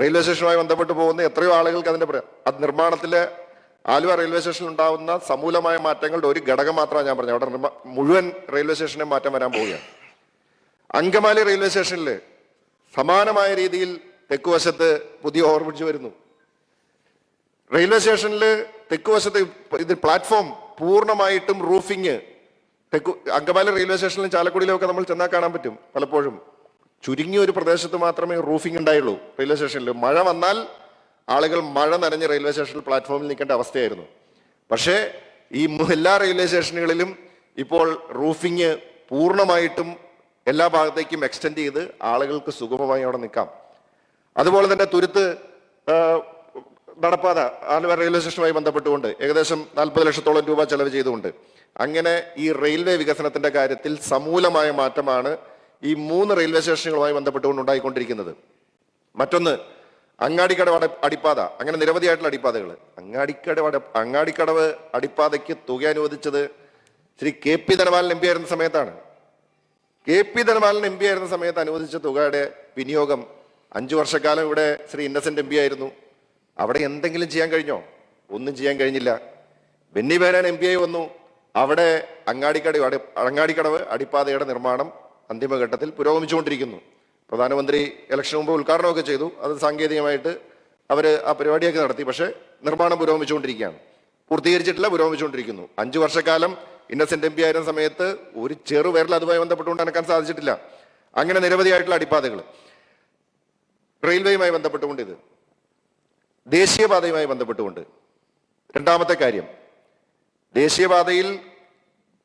റെയിൽവേ സ്റ്റേഷനുമായി ബന്ധപ്പെട്ട് പോകുന്ന എത്രയോ ആളുകൾക്ക് അതിന്റെ അത് നിർമ്മാണത്തിലെ ആലുവ റെയിൽവേ സ്റ്റേഷനിൽ ഉണ്ടാകുന്ന സമൂലമായ മാറ്റങ്ങളുടെ ഒരു ഘടകം മാത്രമാണ് ഞാൻ പറഞ്ഞത്. അവിടെ മുഴുവൻ റെയിൽവേ സ്റ്റേഷനെ മാറ്റം വരാൻ പോവുകയാണ്. അങ്കമാലി റെയിൽവേ സ്റ്റേഷനിൽ സമാനമായ രീതിയിൽ തെക്കുവശത്ത് പുതിയ ഓവർബ്രിഡ്ജ് വരുന്നു. റെയിൽവേ സ്റ്റേഷനിൽ തെക്കുവശത്ത് ഇത് പ്ലാറ്റ്ഫോം പൂർണമായിട്ടും റൂഫിങ്. തെക്കു അങ്കമാലി റെയിൽവേ സ്റ്റേഷനിലും ചാലക്കുടിയിലും ഒക്കെ നമ്മൾ ചെന്നാൽ കാണാൻ പറ്റും പലപ്പോഴും. ചുരുങ്ങിയ ഒരു പ്രദേശത്ത് മാത്രമേ റൂഫിംഗ് ഉണ്ടായുള്ളൂ റെയിൽവേ സ്റ്റേഷനിൽ മഴ വന്നാൽ ആളുകൾ മഴ നനഞ്ഞ് റെയിൽവേ സ്റ്റേഷനിൽ പ്ലാറ്റ്ഫോമിൽ നിൽക്കേണ്ട അവസ്ഥയായിരുന്നു. പക്ഷേ ഈ എല്ലാ റെയിൽവേ സ്റ്റേഷനുകളിലും ഇപ്പോൾ റൂഫിങ് പൂർണമായിട്ടും എല്ലാ ഭാഗത്തേക്കും എക്സ്റ്റെൻഡ് ചെയ്ത് ആളുകൾക്ക് സുഗമമായി അവിടെ നിൽക്കാം. അതുപോലെ തന്നെ തുരുത്ത് നടപ്പാത ആലുവ റെയിൽവേ സ്റ്റേഷനുമായി ബന്ധപ്പെട്ടുകൊണ്ട് ഏകദേശം നാൽപ്പത് ലക്ഷത്തോളം രൂപ ചെലവ് ചെയ്തുകൊണ്ട് അങ്ങനെ ഈ റെയിൽവേ വികസനത്തിന്റെ കാര്യത്തിൽ സമൂലമായ മാറ്റമാണ് ഈ മൂന്ന് റെയിൽവേ സ്റ്റേഷനുകളുമായി ബന്ധപ്പെട്ടുകൊണ്ട് ഉണ്ടായിക്കൊണ്ടിരിക്കുന്നത്. മറ്റൊന്ന് അങ്ങാടിക്കടവ് അടിപ്പാത അങ്ങനെ നിരവധിയായിട്ടുള്ള അടിപ്പാതകൾ അങ്ങാടിക്കടവ് അങ്ങാടിക്കടവ് അടിപ്പാതയ്ക്ക് തുക അനുവദിച്ചത് Shri K P Dhanapalan M P ആയിരുന്ന സമയത്താണ്. K P Dhanapalan M P ആയിരുന്ന സമയത്ത് അനുവദിച്ച തുകയുടെ വിനിയോഗം അഞ്ചു വർഷക്കാലം ഇവിടെ ശ്രീ ഇന്നസെന്റ് എം പി ആയിരുന്നു. അവിടെ എന്തെങ്കിലും ചെയ്യാൻ കഴിഞ്ഞോ? ഒന്നും ചെയ്യാൻ കഴിഞ്ഞില്ല. ബെന്നി ബേനാൻ എം പി ആയി വന്നു. അവിടെ അങ്ങാടിക്കട അങ്ങാടിക്കടവ് അടിപ്പാതയുടെ നിർമ്മാണം അന്തിമഘട്ടത്തിൽ പുരോഗമിച്ചുകൊണ്ടിരിക്കുന്നു. പ്രധാനമന്ത്രി ഇലക്ഷന് മുമ്പ് ഉദ്ഘാടനമൊക്കെ ചെയ്തു. അത് സാങ്കേതികമായിട്ട് അവർ ആ പരിപാടിയൊക്കെ നടത്തി. പക്ഷേ നിർമ്മാണം പുരോഗമിച്ചുകൊണ്ടിരിക്കുകയാണ്. പൂർത്തീകരിച്ചിട്ടില്ല പുരോഗമിച്ചുകൊണ്ടിരിക്കുന്നു. അഞ്ചു വർഷക്കാലം ഇന്നസെന്റ് എം പി ആയിരുന്ന സമയത്ത് ഒരു ചെറു വിരൽ അതുമായി ബന്ധപ്പെട്ടുകൊണ്ട് നടക്കാൻ സാധിച്ചിട്ടില്ല. അങ്ങനെ നിരവധിയായിട്ടുള്ള അടിപ്പാതകൾ. റെയിൽവേയുമായി ബന്ധപ്പെട്ടുകൊണ്ട് ഇത്. ദേശീയപാതയുമായി ബന്ധപ്പെട്ടുകൊണ്ട്. രണ്ടാമത്തെ കാര്യം. ദേശീയപാതയിൽ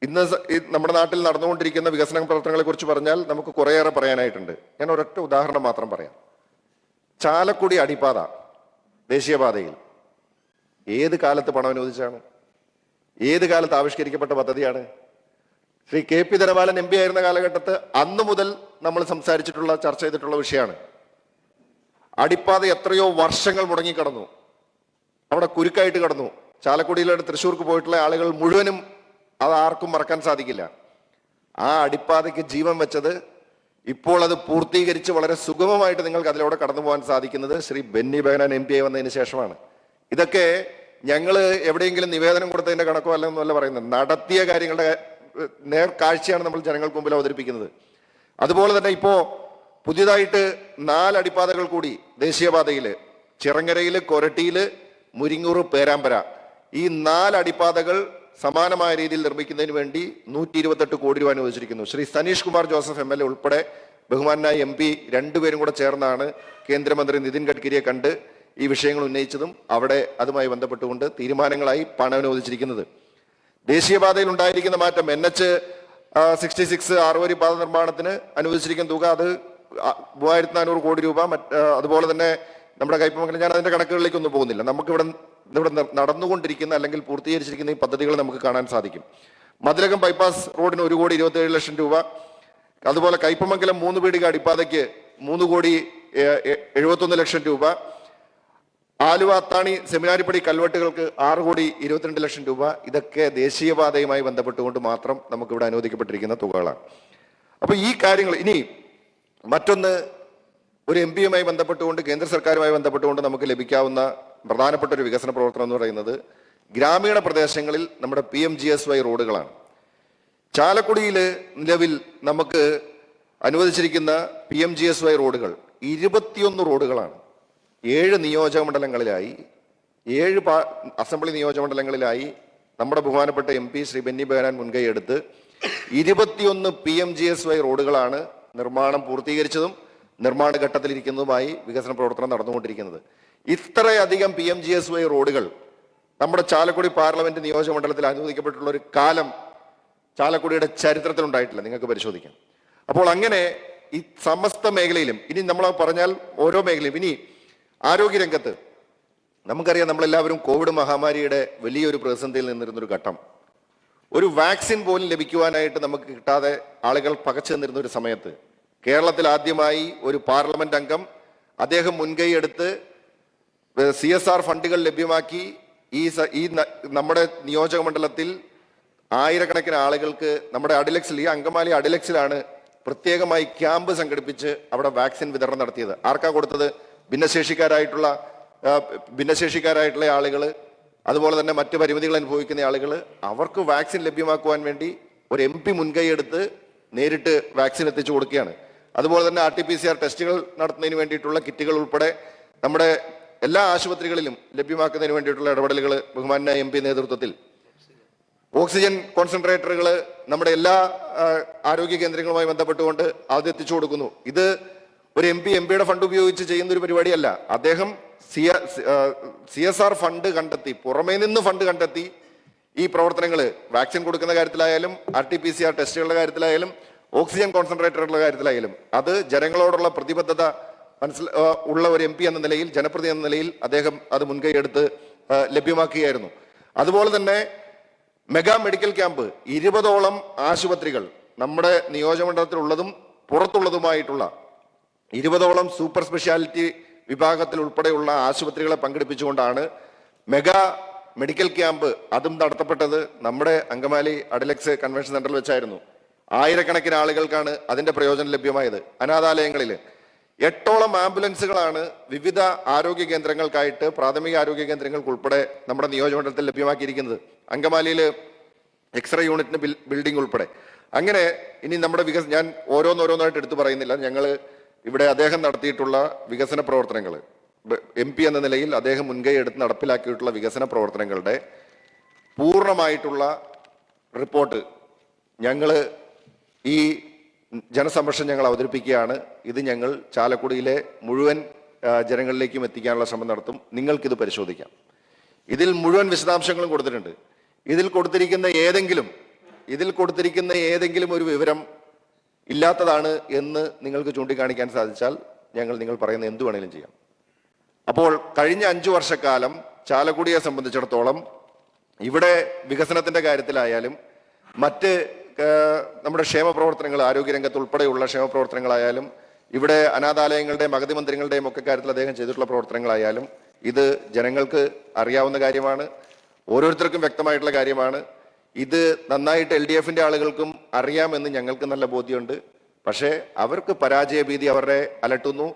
ഇന്ന് നമ്മുടെ നാട്ടിൽ നടന്നുകൊണ്ടിരിക്കുന്ന വികസന പ്രവർത്തനങ്ങളെ കുറിച്ച് പറഞ്ഞാൽ നമുക്ക് കുറേയേറെ പറയാനായിട്ടുണ്ട്. ഞാൻ ഒരൊറ്റ ഉദാഹരണം മാത്രം പറയാം. ചാലക്കുടി അടിപ്പാത ദേശീയപാതയിൽ. ഏത് കാലത്ത് പണം അനുവദിച്ചാണ്? ഏത് കാലത്ത് ആവിഷ്കരിക്കപ്പെട്ട പദ്ധതിയാണ്? Shri K P Dhanapalan M P ആയിരുന്ന കാലഘട്ടത്ത് അന്ന് മുതൽ നമ്മൾ സംസാരിച്ചിട്ടുള്ള ചർച്ച ചെയ്തിട്ടുള്ള വിഷയമാണ്. അടിപ്പാത എത്രയോ വർഷങ്ങൾ മുടങ്ങിക്കിടന്നു. അവിടെ കുരുക്കായിട്ട് കിടന്നു. ചാലക്കുടിയിലൂടെ തൃശ്ശൂർക്ക് പോയിട്ടുള്ള ആളുകൾ മുഴുവനും അത് ആർക്കും മറക്കാൻ സാധിക്കില്ല. ആ അടിപ്പാതയ്ക്ക് ജീവൻ വെച്ചത് ഇപ്പോൾ അത് പൂർത്തീകരിച്ച് വളരെ സുഗമമായിട്ട് നിങ്ങൾക്ക് അതിലൂടെ കടന്നു പോകാൻ സാധിക്കുന്നത് ശ്രീ ബെന്നി ബെഹനാൻ എം പി ആയി വന്നതിന് ശേഷമാണ്. ഇതൊക്കെ ഞങ്ങൾ എവിടെയെങ്കിലും നിവേദനം കൊടുത്തതിന്റെ കണക്കോ അല്ലെന്നല്ല പറയുന്നത്. നടത്തിയ കാര്യങ്ങളുടെ നേർ കാഴ്ചയാണ് നമ്മൾ ജനങ്ങൾക്ക് മുമ്പിൽ അവതരിപ്പിക്കുന്നത്. അതുപോലെ തന്നെ ഇപ്പോ പുതിയതായിട്ട് നാല് അടിപ്പാതകൾ കൂടി ദേശീയപാതയിൽ ചിറങ്ങരയിൽ കൊരട്ടിയിൽ മുരിങ്ങൂർ പേരാമ്പര. ഈ നാല് അടിപ്പാതകൾ സമാനമായ രീതിയിൽ നിർമ്മിക്കുന്നതിന് വേണ്ടി നൂറ്റി ഇരുപത്തെട്ട് കോടി രൂപ അനുവദിച്ചിരിക്കുന്നു. Shri Saneesh Kumar Joseph M L A ഉൾപ്പെടെ ബഹുമാനായ എം പി രണ്ടുപേരും കൂടെ ചേർന്നാണ് കേന്ദ്രമന്ത്രി നിതിൻ ഗഡ്കരിയെ കണ്ട് ഈ വിഷയങ്ങൾ ഉന്നയിച്ചതും അവിടെ അതുമായി ബന്ധപ്പെട്ടുകൊണ്ട് തീരുമാനങ്ങളായി പണം അനുവദിച്ചിരിക്കുന്നത് ദേശീയപാതയിൽ ഉണ്ടായിരിക്കുന്ന മാറ്റം എൻ എച്ച് സിക്സ്റ്റി സിക്സ് ആറുവരി പാത നിർമ്മാണത്തിന് അനുവദിച്ചിരിക്കുന്ന തുക അത് മൂവായിരത്തി നാനൂറ് കോടി രൂപ അതുപോലെ തന്നെ നമ്മുടെ കൈപ്പമംഗലം ഞാൻ അതിന്റെ കണക്കുകളിലേക്കൊന്നും പോകുന്നില്ല. നമുക്കിവിടെ ഇവിടെ നടന്നുകൊണ്ടിരിക്കുന്ന അല്ലെങ്കിൽ പൂർത്തീകരിച്ചിരിക്കുന്ന ഈ പദ്ധതികൾ നമുക്ക് കാണാൻ സാധിക്കും. മതിലകം ബൈപ്പാസ് റോഡിന് ഒരു കോടി ഇരുപത്തി ലക്ഷം രൂപ. അതുപോലെ കൈപ്പമംഗലം മൂന്ന് പീടിക അടിപ്പാതയ്ക്ക് മൂന്ന് കോടി എഴുപത്തൊന്ന് ലക്ഷം രൂപ. ആലുവ അത്താണി സെമിനാരിപ്പടി കൽവെട്ടുകൾക്ക് ആറ് കോടി ഇരുപത്തിരണ്ട് ലക്ഷം രൂപ. ഇതൊക്കെ ദേശീയപാതയുമായി ബന്ധപ്പെട്ടുകൊണ്ട് മാത്രം നമുക്കിവിടെ അനുവദിക്കപ്പെട്ടിരിക്കുന്ന തുകകളാണ്. അപ്പോൾ ഈ കാര്യങ്ങൾ ഇനി മറ്റൊന്ന് ഒരു എം പിയുമായി ബന്ധപ്പെട്ടുകൊണ്ട് കേന്ദ്ര സർക്കാരുമായി ബന്ധപ്പെട്ടുകൊണ്ട് നമുക്ക് ലഭിക്കാവുന്ന പ്രധാനപ്പെട്ട ഒരു വികസന പ്രവർത്തനം എന്ന് പറയുന്നത് ഗ്രാമീണ പ്രദേശങ്ങളിൽ നമ്മുടെ P M G S Y റോഡുകളാണ്. ചാലക്കുടിയിൽ നിലവിൽ നമുക്ക് അനുവദിച്ചിരിക്കുന്ന P M G S Y റോഡുകൾ ഇരുപത്തിയൊന്ന് റോഡുകളാണ്. ഏഴ് നിയോജക മണ്ഡലങ്ങളിലായി ഏഴ് പാ അസംബ്ലി നിയോജക മണ്ഡലങ്ങളിലായി നമ്മുടെ ബഹുമാനപ്പെട്ട എം പി ശ്രീ ബെന്നി ബെഹനാൻ മുൻകൈയെടുത്ത് ഇരുപത്തിയൊന്ന് P M G S Y റോഡുകളാണ് നിർമ്മാണം പൂർത്തീകരിച്ചതും നിർമ്മാണ ഘട്ടത്തിലിരിക്കുന്നതുമായി വികസന പ്രവർത്തനം നടന്നുകൊണ്ടിരിക്കുന്നത്. ഇത്രയധികം P M G S Y റോഡുകൾ നമ്മുടെ ചാലക്കുടി പാർലമെന്റ് നിയോജക മണ്ഡലത്തിൽ അനുവദിക്കപ്പെട്ടുള്ള ഒരു കാലം ചാലക്കുടിയുടെ ചരിത്രത്തിൽ ഉണ്ടായിട്ടില്ല നിങ്ങൾക്ക് പരിശോധിക്കാം. അപ്പോൾ അങ്ങനെ ഈ സമസ്ത മേഖലയിലും ഇനി നമ്മൾ പറഞ്ഞാൽ ഓരോ മേഖലയും ഇനി ആരോഗ്യരംഗത്ത്. നമുക്കറിയാം നമ്മളെല്ലാവരും കോവിഡ് മഹാമാരിയുടെ വലിയൊരു പ്രതിസന്ധിയിൽ നിന്നിരുന്നൊരു ഘട്ടം. ഒരു വാക്സിൻ പോലും ലഭിക്കുവാനായിട്ട് നമുക്ക് കിട്ടാതെ ആളുകൾ പകച്ചു നിന്നിരുന്ന ഒരു സമയത്ത് കേരളത്തിൽ ആദ്യമായി ഒരു പാർലമെന്റ് അംഗം അദ്ദേഹം മുൻകൈ എടുത്ത് സി എസ് ആർ ഫണ്ടുകൾ ലഭ്യമാക്കി ഈ ഈ നമ്മുടെ നിയോജക മണ്ഡലത്തിൽ ആയിരക്കണക്കിന് ആളുകൾക്ക് നമ്മുടെ അഡിലക്സിൽ ഈ അങ്കമാലി അഡിലക്സിലാണ് പ്രത്യേകമായി ക്യാമ്പ് സംഘടിപ്പിച്ച് അവിടെ വാക്സിൻ വിതരണം നടത്തിയത്. ആർക്കാ കൊടുത്തത്? ഭിന്നശേഷിക്കാരായിട്ടുള്ള ഭിന്നശേഷിക്കാരായിട്ടുള്ള ആളുകൾ അതുപോലെ തന്നെ മറ്റ് പരിമിതികൾ അനുഭവിക്കുന്ന ആളുകൾ അവർക്ക് വാക്സിൻ ലഭ്യമാക്കുവാൻ വേണ്ടി ഒരു എം പി മുൻകൈയെടുത്ത് നേരിട്ട് വാക്സിൻ എത്തിച്ചു കൊടുക്കുകയാണ്. അതുപോലെ തന്നെ R T P C R ടെസ്റ്റുകൾ നടത്തുന്നതിന് വേണ്ടിയിട്ടുള്ള കിറ്റുകൾ ഉൾപ്പെടെ നമ്മുടെ എല്ലാ ആശുപത്രികളിലും ലഭ്യമാക്കുന്നതിന് വേണ്ടിയിട്ടുള്ള ഇടപെടലുകൾ ബഹുമാന എം പി നേതൃത്വത്തിൽ. ഓക്സിജൻ കോൺസെൻട്രേറ്ററുകൾ നമ്മുടെ എല്ലാ ആരോഗ്യ കേന്ദ്രങ്ങളുമായി ബന്ധപ്പെട്ടുകൊണ്ട് അത് എത്തിച്ചു കൊടുക്കുന്നു. ഇത് ഒരു എം പി എം പിയുടെ ഫണ്ട് ഉപയോഗിച്ച് ചെയ്യുന്ന ഒരു പരിപാടിയല്ല. അദ്ദേഹം സി എസ് ആർ ഫണ്ട് കണ്ടെത്തി പുറമേ നിന്ന് ഫണ്ട് കണ്ടെത്തി ഈ പ്രവർത്തനങ്ങൾ വാക്സിൻ കൊടുക്കുന്ന കാര്യത്തിലായാലും R T P C R ടെസ്റ്റുകളുടെ കാര്യത്തിലായാലും ഓക്സിജൻ കോൺസെൻട്രേറ്ററുകളുടെ കാര്യത്തിലായാലും അത് ജനങ്ങളോടുള്ള പ്രതിബദ്ധത മനസ്സിൽ ഉള്ള ഒരു എം പി എന്ന നിലയിൽ ജനപ്രതി എന്ന നിലയിൽ അദ്ദേഹം അത് മുൻകൈയെടുത്ത് ലഭ്യമാക്കുകയായിരുന്നു. അതുപോലെ തന്നെ മെഗാ മെഡിക്കൽ ക്യാമ്പ് ഇരുപതോളം ആശുപത്രികൾ നമ്മുടെ നിയോജകമണ്ഡലത്തിലുള്ളതും പുറത്തുള്ളതുമായിട്ടുള്ള ഇരുപതോളം സൂപ്പർ സ്പെഷ്യാലിറ്റി വിഭാഗത്തിൽ ഉൾപ്പെടെയുള്ള ആശുപത്രികളെ പങ്കെടുപ്പിച്ചുകൊണ്ടാണ് മെഗാ മെഡിക്കൽ ക്യാമ്പ് അതും നടത്തപ്പെട്ടത് നമ്മുടെ അങ്കമാലി അഡലക്സ് കൺവെൻഷൻ സെന്ററിൽ വെച്ചായിരുന്നു. ആയിരക്കണക്കിന് ആളുകൾക്കാണ് അതിന്റെ പ്രയോജനം ലഭ്യമായത്. അനാഥാലയങ്ങളിൽ എട്ടോളം ആംബുലൻസുകളാണ് വിവിധ ആരോഗ്യ കേന്ദ്രങ്ങൾക്കായിട്ട് പ്രാഥമിക ആരോഗ്യ കേന്ദ്രങ്ങൾക്ക് ഉൾപ്പെടെ നമ്മുടെ നിയോജകമണ്ഡലത്തിൽ ലഭ്യമാക്കിയിരിക്കുന്നത്. അങ്കമാലിയിൽ എക്സ്റേ യൂണിറ്റിന് ബിൽ- ബിൽഡിംഗ് ഉൾപ്പെടെ. അങ്ങനെ ഇനി നമ്മുടെ വികസനം ഞാൻ ഓരോന്നോരോന്നായിട്ട് എടുത്തു പറയുന്നില്ല. ഞങ്ങൾ ഇവിടെ അദ്ദേഹം നടത്തിയിട്ടുള്ള വികസന പ്രവർത്തനങ്ങൾ എം പി എന്ന നിലയിൽ അദ്ദേഹം മുൻകൈ എടുത്ത് നടപ്പിലാക്കിയിട്ടുള്ള വികസന പ്രവർത്തനങ്ങളുടെ പൂർണമായിട്ടുള്ള റിപ്പോർട്ട് ഞങ്ങൾ ഈ ജനസംരക്ഷണം ഞങ്ങൾ അവതരിപ്പിക്കുകയാണ്. ഇത് ഞങ്ങൾ ചാലക്കുടിയിലെ മുഴുവൻ ജനങ്ങളിലേക്കും എത്തിക്കാനുള്ള ശ്രമം നടത്തും. നിങ്ങൾക്കിത് പരിശോധിക്കാം. ഇതിൽ മുഴുവൻ വിശദാംശങ്ങളും കൊടുത്തിട്ടുണ്ട്. ഇതിൽ കൊടുത്തിരിക്കുന്ന ഏതെങ്കിലും ഇതിൽ കൊടുത്തിരിക്കുന്ന ഏതെങ്കിലും ഒരു വിവരം ഇല്ലാത്തതാണ് എന്ന് നിങ്ങൾക്ക് ചൂണ്ടിക്കാണിക്കാൻ സാധിച്ചാൽ ഞങ്ങൾ നിങ്ങൾ പറയുന്ന എന്തു വേണേലും ചെയ്യാം. അപ്പോൾ കഴിഞ്ഞ അഞ്ചു വർഷക്കാലം ചാലക്കുടിയെ സംബന്ധിച്ചിടത്തോളം ഇവിടെ വികസനത്തിന്റെ കാര്യത്തിലായാലും മറ്റ് നമ്മുടെ ക്ഷേമ പ്രവർത്തനങ്ങൾ ആരോഗ്യരംഗത്ത് ഉൾപ്പെടെയുള്ള ക്ഷേമ പ്രവർത്തനങ്ങളായാലും ഇവിടെ അനാഥാലയങ്ങളുടെയും അഗതി മന്ദിരങ്ങളുടെയും ഒക്കെ കാര്യത്തിൽ അദ്ദേഹം ചെയ്തിട്ടുള്ള പ്രവർത്തനങ്ങളായാലും ഇത് ജനങ്ങൾക്ക് അറിയാവുന്ന കാര്യമാണ്. ഓരോരുത്തർക്കും വ്യക്തമായിട്ടുള്ള കാര്യമാണ്. ഇത് നന്നായിട്ട് എൽ ഡി എഫിന്റെ ആളുകൾക്കും അറിയാമെന്ന് ഞങ്ങൾക്ക് നല്ല ബോധ്യമുണ്ട്. പക്ഷേ അവർക്ക് പരാജയഭീതി അവരുടെ അലട്ടുന്നു.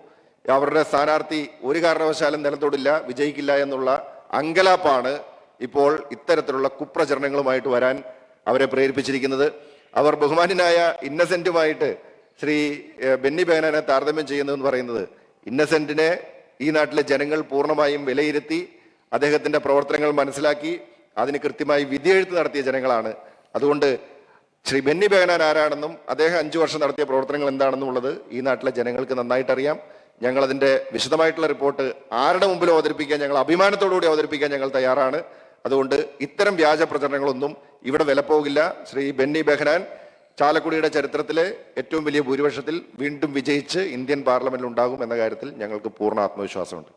അവരുടെ സ്ഥാനാർത്ഥി ഒരു കാരണവശാലും നിലത്തൊടില്ല വിജയിക്കില്ല എന്നുള്ള അങ്കലാപ്പാണ് ഇപ്പോൾ ഇത്തരത്തിലുള്ള കുപ്രചരണങ്ങളുമായിട്ട് വരാൻ അവരെ പ്രേരിപ്പിച്ചിരിക്കുന്നത്. അവർ ബഹുമാനായ ഇന്നസെന്റുമായിട്ട് ശ്രീ ബെന്നി ബേനനെ താരതമ്യം ചെയ്യുന്നതെന്ന് പറയുന്നത്. ഇന്നസെന്റിനെ ഈ നാട്ടിലെ ജനങ്ങൾ പൂർണമായും വിലയിരുത്തി അദ്ദേഹത്തിന്റെ പ്രവർത്തനങ്ങൾ മനസ്സിലാക്കി അതിന് കൃത്യമായി വിധിയെഴുത്ത് നടത്തിയ ജനങ്ങളാണ്. അതുകൊണ്ട് ശ്രീ ബെന്നി ബേഗനാൻ ആരാണെന്നും അദ്ദേഹം അഞ്ചു വർഷം നടത്തിയ പ്രവർത്തനങ്ങൾ എന്താണെന്നും ഉള്ളത് ഈ നാട്ടിലെ ജനങ്ങൾക്ക് നന്നായിട്ട് അറിയാം ഞങ്ങൾ അതിന്റെ വിശദമായിട്ടുള്ള റിപ്പോർട്ട് ആരുടെ മുമ്പിൽ അവതരിപ്പിക്കാൻ ഞങ്ങൾ അഭിമാനത്തോടുകൂടി അവതരിപ്പിക്കാൻ ഞങ്ങൾ തയ്യാറാണ്. അതുകൊണ്ട് ഇത്തരം വ്യാജ പ്രചരണങ്ങളൊന്നും ഇവിടെ വിലപ്പോകില്ല. ശ്രീ ബെന്നി ബെഹനാൻ ചാലക്കുടിയുടെ ചരിത്രത്തിലെ ഏറ്റവും വലിയ ഭൂരിപക്ഷത്തിൽ വീണ്ടും വിജയിച്ച് ഇന്ത്യൻ പാർലമെന്റിൽ ഉണ്ടാകും എന്ന കാര്യത്തിൽ ഞങ്ങൾക്ക് പൂർണ ആത്മവിശ്വാസമുണ്ട്.